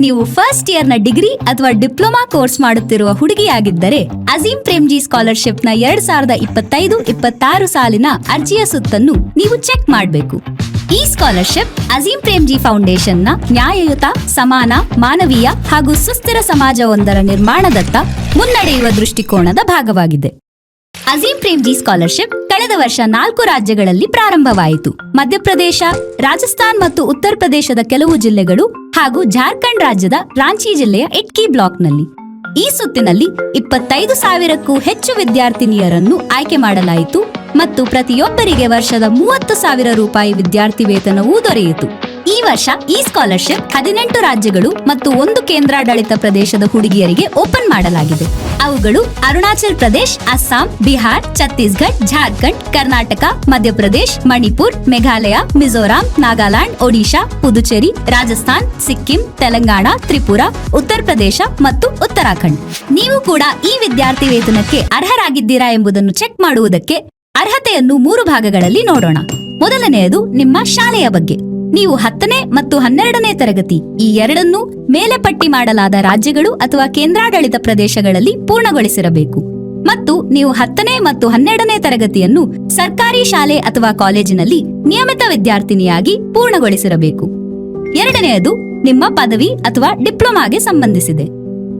ನೀವು ಫಸ್ಟ್ ಇಯರ್ನ ಡಿಗ್ರಿ ಅಥವಾ ಡಿಪ್ಲೊಮಾ ಕೋರ್ಸ್ ಮಾಡುತ್ತಿರುವ ಹುಡುಗಿಯಾಗಿದ್ದರೆ, ಅಜೀಂ ಪ್ರೇಮ್ಜಿ ಸ್ಕಾಲರ್ಶಿಪ್ನ ಎರಡ್ ಸಾವಿರದ ಇಪ್ಪತ್ತೈದು, ಇಪ್ಪತ್ತಾರು ಸಾಲಿನ ಅರ್ಜಿಯ ಸುತ್ತನ್ನು ನೀವು ಚೆಕ್ ಮಾಡಬೇಕು. ಈ ಸ್ಕಾಲರ್ಶಿಪ್ ಅಜೀಂ ಪ್ರೇಮ್ಜಿ ಫೌಂಡೇಶನ್ನ ನ್ಯಾಯಯುತ, ಸಮಾನ, ಮಾನವೀಯ ಹಾಗೂ ಸುಸ್ಥಿರ ಸಮಾಜವೊಂದರ ನಿರ್ಮಾಣದತ್ತ ಮುನ್ನಡೆಯುವ ದೃಷ್ಟಿಕೋನದ ಭಾಗವಾಗಿದೆ. ಅಜೀಂ ಪ್ರೇಮ್ಜಿ ಸ್ಕಾಲರ್ಶಿಪ್ ಕಳೆದ ವರ್ಷ ನಾಲ್ಕು ರಾಜ್ಯಗಳಲ್ಲಿ ಪ್ರಾರಂಭವಾಯಿತು. ಮಧ್ಯಪ್ರದೇಶ, ರಾಜಸ್ಥಾನ್ ಮತ್ತು ಉತ್ತರ ಪ್ರದೇಶದ ಕೆಲವು ಜಿಲ್ಲೆಗಳು ಹಾಗೂ ಜಾರ್ಖಂಡ್ ರಾಜ್ಯದ ರಾಂಚಿ ಜಿಲ್ಲೆಯ ಇಟ್ಕಿ ಬ್ಲಾಕ್ನಲ್ಲಿ. ಈ ಸುತ್ತಿನಲ್ಲಿ ಇಪ್ಪತ್ತೈದು ಸಾವಿರಕ್ಕೂ ಹೆಚ್ಚು ವಿದ್ಯಾರ್ಥಿನಿಯರನ್ನು ಆಯ್ಕೆ ಮಾಡಲಾಯಿತು. ಮತ್ತು ಪ್ರತಿಯೊಬ್ಬರಿಗೆ ವರ್ಷದ ಮೂವತ್ತು ಸಾವಿರ ರೂಪಾಯಿ ವಿದ್ಯಾರ್ಥಿ ವೇತನವೂ ದೊರೆಯಿತು. ಈ ವರ್ಷ ಈ ಸ್ಕಾಲರ್ಶಿಪ್ ಹದಿನೆಂಟು ರಾಜ್ಯಗಳು ಮತ್ತು ಒಂದು ಕೇಂದ್ರಾಡಳಿತ ಪ್ರದೇಶದ ಹುಡುಗಿಯರಿಗೆ ಓಪನ್ ಮಾಡಲಾಗಿದೆ. ಅವುಗಳು ಅರುಣಾಚಲ್ ಪ್ರದೇಶ್, ಅಸ್ಸಾಂ, ಬಿಹಾರ್, ಛತ್ತೀಸ್ಗಢ, ಜಾರ್ಖಂಡ್, ಕರ್ನಾಟಕ, ಮಧ್ಯಪ್ರದೇಶ್, ಮಣಿಪುರ್, ಮೇಘಾಲಯ, ಮಿಜೋರಾಂ, ನಾಗಾಲ್ಯಾಂಡ್, ಒಡಿಶಾ, ಪುದುಚೇರಿ, ರಾಜಸ್ಥಾನ್, ಸಿಕ್ಕಿಂ, ತೆಲಂಗಾಣ, ತ್ರಿಪುರ, ಉತ್ತರ ಪ್ರದೇಶ ಮತ್ತು ಉತ್ತರಾಖಂಡ್. ನೀವು ಕೂಡ ಈ ವಿದ್ಯಾರ್ಥಿ ವೇತನಕ್ಕೆ ಅರ್ಹರಾಗಿದ್ದೀರಾ ಎಂಬುದನ್ನು ಚೆಕ್ ಮಾಡುವುದಕ್ಕೆ ಅರ್ಹತೆಯನ್ನು ಮೂರು ಭಾಗಗಳಲ್ಲಿ ನೋಡೋಣ. ಮೊದಲನೆಯದು ನಿಮ್ಮ ಶಾಲೆಯ ಬಗ್ಗೆ. ನೀವು ಹತ್ತನೇ ಮತ್ತು ಹನ್ನೆರಡನೇ ತರಗತಿ ಈ ಎರಡನ್ನೂ ಮೇಲೆ ಪಟ್ಟಿ ಮಾಡಲಾದ ರಾಜ್ಯಗಳು ಅಥವಾ ಕೇಂದ್ರಾಡಳಿತ ಪ್ರದೇಶಗಳಲ್ಲಿ ಪೂರ್ಣಗೊಳಿಸಿರಬೇಕು. ಮತ್ತು ನೀವು ಹತ್ತನೇ ಮತ್ತು ಹನ್ನೆರಡನೇ ತರಗತಿಯನ್ನು ಸರ್ಕಾರಿ ಶಾಲೆ ಅಥವಾ ಕಾಲೇಜಿನಲ್ಲಿ ನಿಯಮಿತ ವಿದ್ಯಾರ್ಥಿನಿಯಾಗಿ ಪೂರ್ಣಗೊಳಿಸಿರಬೇಕು. ಎರಡನೆಯದು ನಿಮ್ಮ ಪದವಿ ಅಥವಾ ಡಿಪ್ಲೊಮಾಗೆ ಸಂಬಂಧಿಸಿದೆ.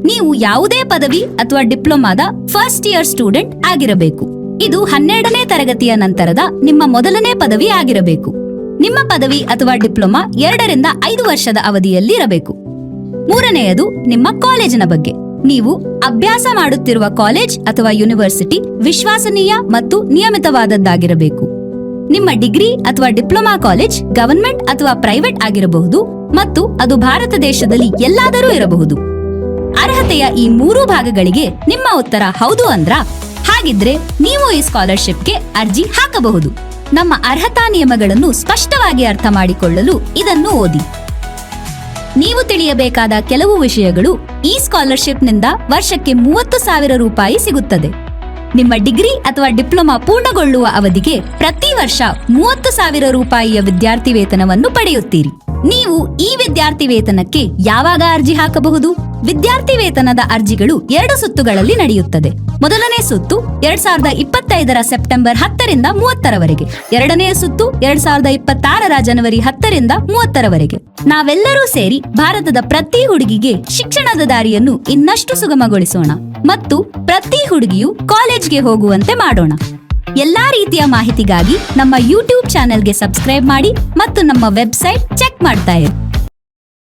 ನೀವು ಯಾವುದೇ ಪದವಿ ಅಥವಾ ಡಿಪ್ಲೊಮಾದ ಫಸ್ಟ್ ಇಯರ್ ಸ್ಟೂಡೆಂಟ್ ಆಗಿರಬೇಕು. ಇದು ಹನ್ನೆರಡನೇ ತರಗತಿಯ ನಂತರದ ನಿಮ್ಮ ಮೊದಲನೇ ಪದವಿ ಆಗಿರಬೇಕು. ನಿಮ್ಮ ಪದವಿ ಅಥವಾ ಡಿಪ್ಲೊಮಾ ಎರಡರಿಂದ ಐದು ವರ್ಷದ ಅವಧಿಯಲ್ಲಿ ಇರಬೇಕು ಮೂರನೆಯದು ನಿಮ್ಮ ಕಾಲೇಜಿನ ಬಗ್ಗೆ. ನೀವು ಅಭ್ಯಾಸ ಮಾಡುತ್ತಿರುವ ಕಾಲೇಜ್ ಅಥವಾ ಯೂನಿವರ್ಸಿಟಿ ವಿಶ್ವಾಸನೀಯ ಮತ್ತು ನಿಯಮಿತವಾದದ್ದಾಗಿರಬೇಕು. ನಿಮ್ಮ ಡಿಗ್ರಿ ಅಥವಾ ಡಿಪ್ಲೊಮಾ ಕಾಲೇಜ್ ಗವರ್ಮೆಂಟ್ ಅಥವಾ ಪ್ರೈವೇಟ್ ಆಗಿರಬಹುದು ಮತ್ತು ಅದು ಭಾರತ ದೇಶದಲ್ಲಿ ಎಲ್ಲಾದರೂ ಇರಬಹುದು. ಅರ್ಹತೆಯ ಈ ಮೂರು ಭಾಗಗಳಿಗೆ ನಿಮ್ಮ ಉತ್ತರ ಹೌದು ಅಂದ್ರ ಹಾಗಿದ್ರೆ ನೀವು ಈ ಸ್ಕಾಲರ್ಶಿಪ್ಗೆ ಅರ್ಜಿ ಹಾಕಬಹುದು. ನಮ್ಮ ಅರ್ಹತಾ ನಿಯಮಗಳನ್ನು ಸ್ಪಷ್ಟವಾಗಿ ಅರ್ಥ ಮಾಡಿಕೊಳ್ಳಲು ಇದನ್ನು ಓದಿ. ನೀವು ತಿಳಿಯಬೇಕಾದ ಕೆಲವು ವಿಷಯಗಳು ಈ ಸ್ಕಾಲರ್ಶಿಪ್ನಿಂದ ವರ್ಷಕ್ಕೆ ಮೂವತ್ತು ಸಾವಿರ ರೂಪಾಯಿ ಸಿಗುತ್ತದೆ. ನಿಮ್ಮ ಡಿಗ್ರಿ ಅಥವಾ ಡಿಪ್ಲೊಮಾ ಪೂರ್ಣಗೊಳ್ಳುವ ಅವಧಿಗೆ ಪ್ರತಿ ವರ್ಷ ಮೂವತ್ತು ಸಾವಿರ ರೂಪಾಯಿಯ ವಿದ್ಯಾರ್ಥಿ ವೇತನವನ್ನು ಪಡೆಯುತ್ತೀರಿ. ನೀವು ಈ ವಿದ್ಯಾರ್ಥಿ ವೇತನಕ್ಕೆ ಯಾವಾಗ ಅರ್ಜಿ ಹಾಕಬಹುದು? ವಿದ್ಯಾರ್ಥಿ ವೇತನದ ಅರ್ಜಿಗಳು ಎರಡು ಸುತ್ತುಗಳಲ್ಲಿ ನಡೆಯುತ್ತದೆ. ಮೊದಲನೇ ಸುತ್ತು ಎರಡ್ ಸಾವಿರದ ಇಪ್ಪತ್ತೈದರ ಸೆಪ್ಟೆಂಬರ್ ಹತ್ತರಿಂದ ಮೂವತ್ತರವರೆಗೆ. ಎರಡನೇ ಸುತ್ತು ಎರಡ್ ಸಾವಿರದ ಇಪ್ಪತ್ತಾರರ ಜನವರಿ ಹತ್ತರಿಂದ ಮೂವತ್ತರವರೆಗೆ. ನಾವೆಲ್ಲರೂ ಸೇರಿ ಭಾರತದ ಪ್ರತಿ ಹುಡುಗಿಗೆ ಶಿಕ್ಷಣದ ದಾರಿಯನ್ನು ಇನ್ನಷ್ಟು ಸುಗಮಗೊಳಿಸೋಣ ಮತ್ತು ಪ್ರತಿ ಹುಡುಗಿಯು ಕಾಲೇಜ್ಗೆ ಹೋಗುವಂತೆ ಮಾಡೋಣ. ಎಲ್ಲಾ ರೀತಿಯ ಮಾಹಿತಿಗಾಗಿ ನಮ್ಮ ಯೂಟ್ಯೂಬ್ ಚಾನೆಲ್ಗೆ ಸಬ್ಸ್ಕ್ರೈಬ್ ಮಾಡಿ ಮತ್ತು ನಮ್ಮ ವೆಬ್ಸೈಟ್ ಚೆಕ್ ಮಾಡ್ತಾ ಇರಿ.